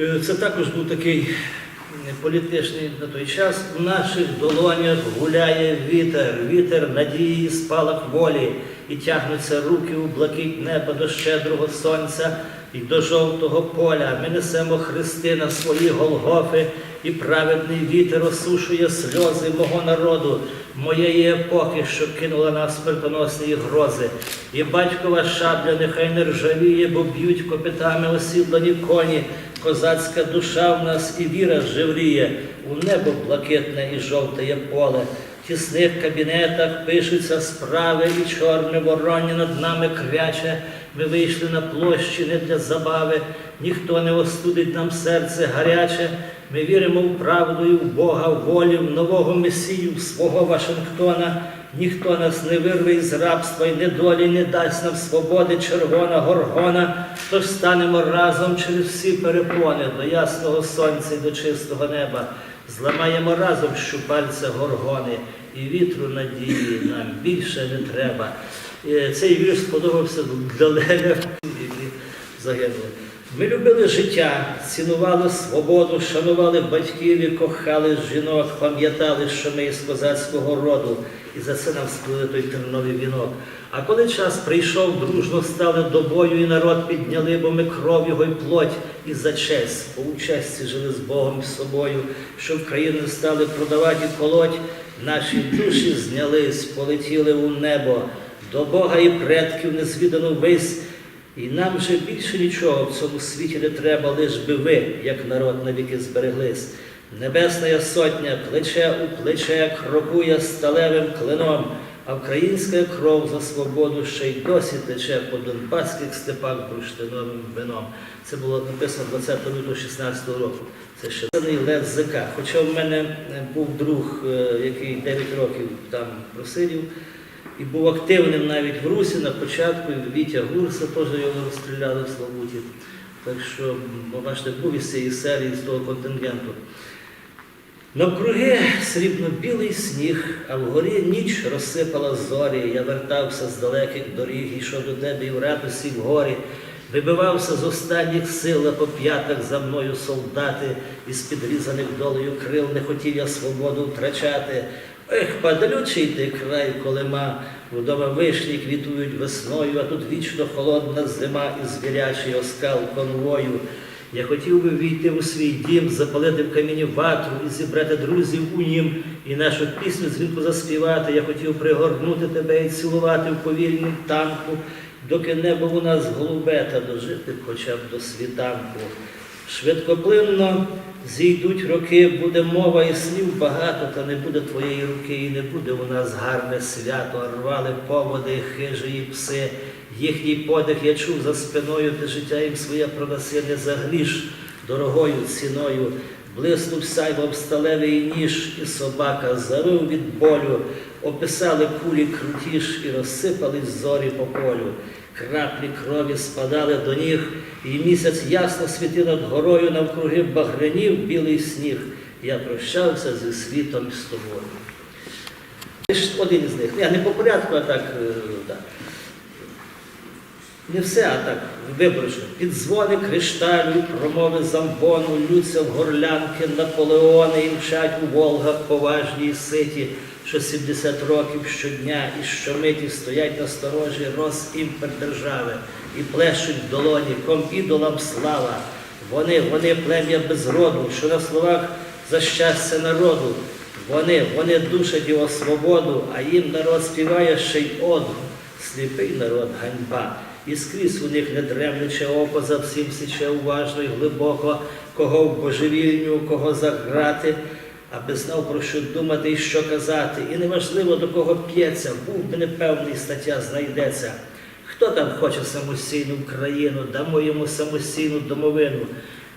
Е, Це також був такий е, політичний на той час. У наших долонях гуляє вітер, вітер надії, спалах волі, і тягнуться руки у блакить неба до щедрого сонця і до жовтого поля. Ми несемо хрести на свої голгофи, і праведний вітер осушує сльози мого народу, моєї епохи, що кинула нас смертоносні грози. І батькова шабля нехай не ржавіє, бо б'ють копитами осідлані коні. Козацька душа в нас і віра живріє, у небо блакитне і жовте є поле. В тісних кабінетах пишуться справи, і чорне вороння над нами кряче. Ми вийшли на площі не для забави, ніхто не остудить нам серце гаряче. Ми віримо в правду і в Бога, в волю, в нового Месію, в свого Вашингтона. Ніхто нас не вирве із рабства і недолі, не дасть нам свободи червона горгона. Тож станемо разом через всі перепони до ясного сонця і до чистого неба. Зламаємо разом щупальця горгони, і вітру надії нам більше не треба. Е, Цей вірш сподобався для Леля, які загинули. Ми любили життя, цінували свободу, шанували батьків і кохали жінок, пам'ятали, що ми із козацького роду, і за це нам сплили той терновий вінок. А коли час прийшов, дружно стали до бою, і народ підняли, бо ми кров його й плоть, і за честь, по участі жили з Богом і собою, в країну стали продавати колоть, наші душі знялись, полетіли у небо, до Бога і предків незвідану вись. І нам вже більше нічого в цьому світі не треба, лиш би ви, як народ, навіки збереглись. Небесна сотня плече у плече крокує сталевим клином, а українська кров за свободу ще й досі тече по донбаських степах бурштиновим вином. Це було написано 20 лютого 16 року. Це ще Лев ЗК. Хоча в мене був друг, е, який 9 років там просидів, і був активним навіть в Русі на початку, і Вітя Гурса теж його розстріляли в Славуті. Так що, бо, бачите, був із цієї серії, з того контингенту. Навкруги срібно-білий сніг, а вгорі ніч розсипала зорі. Я вертався з далеких доріг, ішов до тебе і в радості в горі. Вибивався з останніх сил, а по п'ятах за мною солдати, із підрізаних долею крил не хотів я свободу втрачати. Ех, падлючий ти край колима, вдома вишні квітують весною, а тут вічно холодна зима і звірячий оскал конвою. Я хотів би війти у свій дім, запалити в каміні ватру і зібрати друзів у нім, і нашу пісню дзвінку заспівати. Я хотів пригорнути тебе і цілувати в повільнім танку, доки небо у нас голубе, та дожити хоча б до світанку. Швидкоплинно зійдуть роки, буде мова і слів багато, та не буде твоєї руки, і не буде у нас гарне свято. Рвали поводи, хижі і пси. Їхній подих я чув за спиною, ти життя їм своє продаси не за гріш дорогою ціною. Блиснув сайвом сталевий ніж, і собака завив від болю, описали кулі крутіш і розсипались зорі по полю. Краплі крові спадали до ніг, і місяць ясно світив над горою навкруги багрянів білий сніг. Я прощався зі світом і з тобою. Один із них. Я не по порядку, а так. е, так. Не все, а так, виборочно. Під дзвони кришталю, промови замбону, лються в горлянки, наполеони і у Волгах поважні й ситі, що 70 років щодня і щомиті стоять на сторожі Росімпердержави і плещуть в долоні, компідолам слава. Вони, вони плем'я без роду, що на словах за щастя народу. Вони, вони душать його свободу, а їм народ співає ще й оду. Сліпий народ ганьба. І скрізь у них не дремляче око за всім січе уважно і глибоко, кого в божевільню, кого заграти, аби знав про що думати і що казати. І неважливо до кого п'ється, був би непевний стаття знайдеться. Хто там хоче самостійну країну, дамо йому самостійну домовину.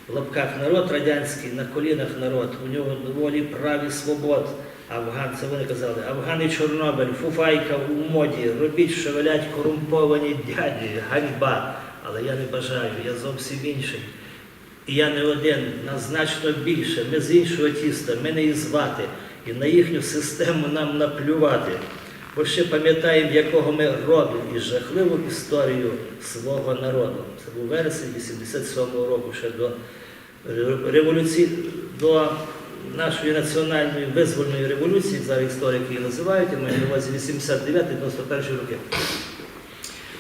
В лапках народ радянський, на колінах народ, у нього доволі прав і свобод. Афган, це вони казали, Афган і Чорнобиль, фуфайка у моді, робіть, що велять корумповані дяді, ганьба. Але я не бажаю, я зовсім інший. І я не один, нас значно більше, ми з іншого тіста, ми не і звати, і на їхню систему нам наплювати. Бо ще пам'ятаємо, якого ми роду і жахливу історію свого народу. Це був вересень 87-го року, ще до революції до нашої національної визвольної революції, зараз історики її називають, я маю на увазі 89-91 роки.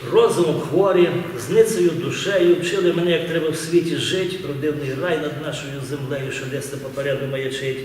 Розумом хворі, з ницею душею вчили мене, як треба в світі жити, продивний рай над нашою землею, що десь попереду маячить.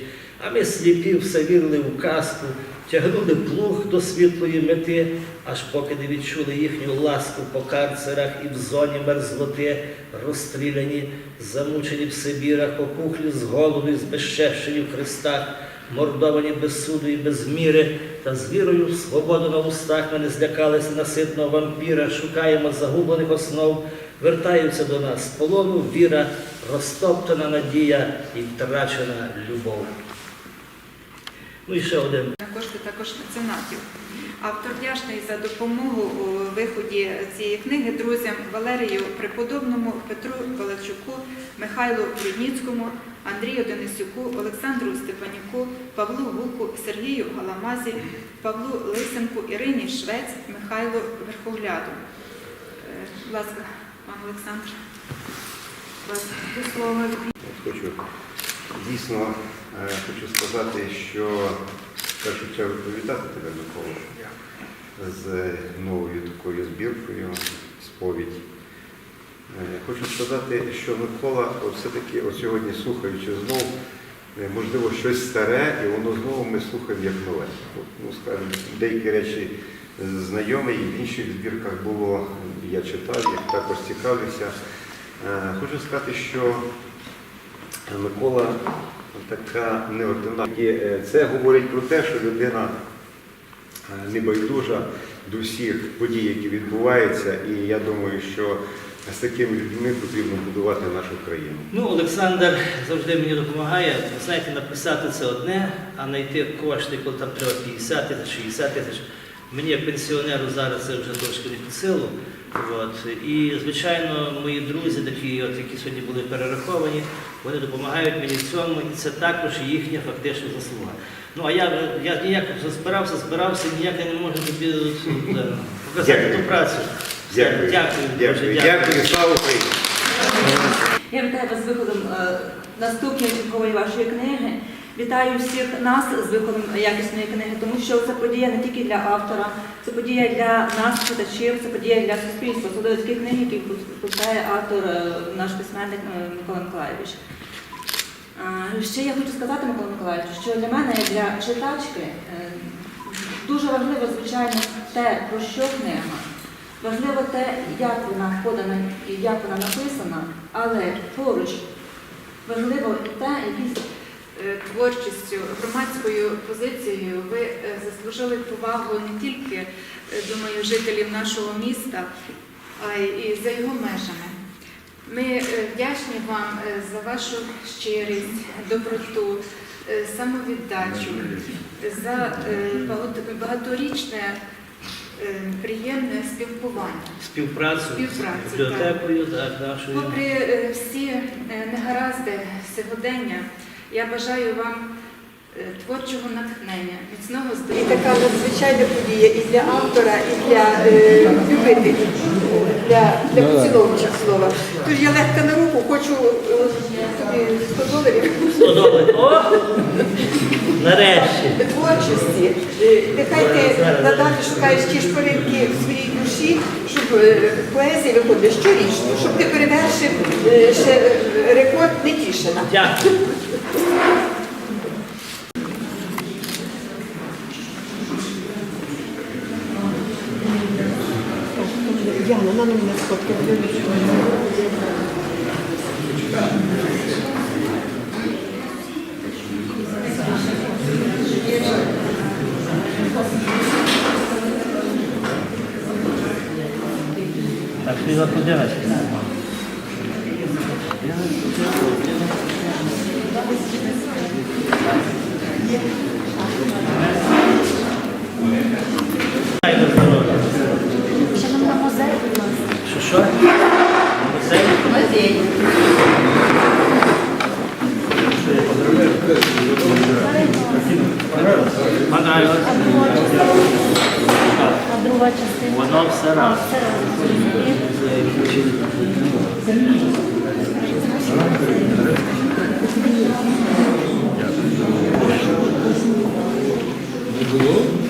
А ми сліпі все вірили в казку, тягнули плуг до світлої мети, аж поки не відчули їхню ласку по карцерах і в зоні мерзлоти, розстріляні, замучені в Сибірах, опухлі з голови, збезчещені в хрестах, мордовані без суду і без міри, та з вірою в свободу на устах ми не злякалися наситного вампіра, шукаємо загублених основ, вертаються до нас полону віра, розтоптана надія і втрачена любов. Ну і ще один. на кошти також меценатів. Автор вдячний за допомогу у виході цієї книги друзям Валерію Преподобному, Петру Палачуку, Михайлу Рудніцькому, Андрію Денисюку, Олександру Степанюку, Павлу Гуку, Сергію Галамазі, Павлу Лисенку, Ірині Швець, Михайлу Верхогляду. Е, Будь ласка, пан Олександр, слова. Хочу дійсно е, хочу сказати, що першу чергу привітати тебе, Микола, з новою такою збіркою сповідь. Е, Хочу сказати, що Микола все-таки сьогодні слухаючи знов, е, можливо, щось старе, і воно знову ми слухаємо як нове. Ну, скажімо, деякі речі знайомі, і в інших збірках було, я читав, їх також цікавився. Е, Хочу сказати, що Микола така неординарна. Е, Це говорить про те, що людина е, небайдужа до всіх подій, які відбуваються, і я думаю, що з такими людьми потрібно будувати нашу країну. Ну, Олександр завжди мені допомагає. Знаєте, написати це одне, а знайти кошти, коли там треба 50 тисяч, 60 тисяч. Мені як пенсіонеру зараз це вже трошки не під силу. От. І, звичайно, мої друзі, такі, от, які сьогодні були перераховані, вони допомагають мені в цьому, і це також їхня фактична заслуга. Ну а я, я ніяк збирався, збирався, ніяк я не можу тобі е, показати Дякую. ту працю. Дякую. дякую, Дякую. дуже Дякую. Слава Україні! Я вітаю вас з виходом е, наступної чергової вашої книги. Вітаю всіх нас з виходом якісної книги, тому що це подія не тільки для автора, це подія для нас, читачів, це подія для суспільства. Особливо такі книги, які випускає автор, е, наш письменник е, Микола Миколаєвич. Е, Ще я хочу сказати, Микола Миколаївич, що для мене, для читачки, дуже важливо, звичайно, те, про що книга. Важливо те, як вона подана і як вона написана, але поруч важливо те, які творчістю, громадською позицією ви е, заслужили повагу не тільки, е, думаю, жителів нашого міста, а й за його межами. Ми е, вдячні вам е, за вашу щирість, доброту, е, самовіддачу, за е, багаторічне е, приємне спілкування. Співпрацю Співпрацю, з бібліотекою, так. Попри е, всі е, негаразди сьогодення, я бажаю вам е, творчого натхнення, міцного І така надзвичайна подія і для автора, і для е, любителів, для, для поціновувачів слова. Тож я легка на руку, хочу е, тобі 100 доларів 100 доларів. О! Нарешті. творчості. Е, Нехай ти надалі шукаєш ті шпаринки в своїй душі, щоб е, поезія виходить щорічно, щоб ти перевершив е, ще е, рекорд Нетішина. Дякую. Яна, на мене сфоткає. Так, ти заходилась. Дай Понравилось. А друга частина. Воно все раз. Не було?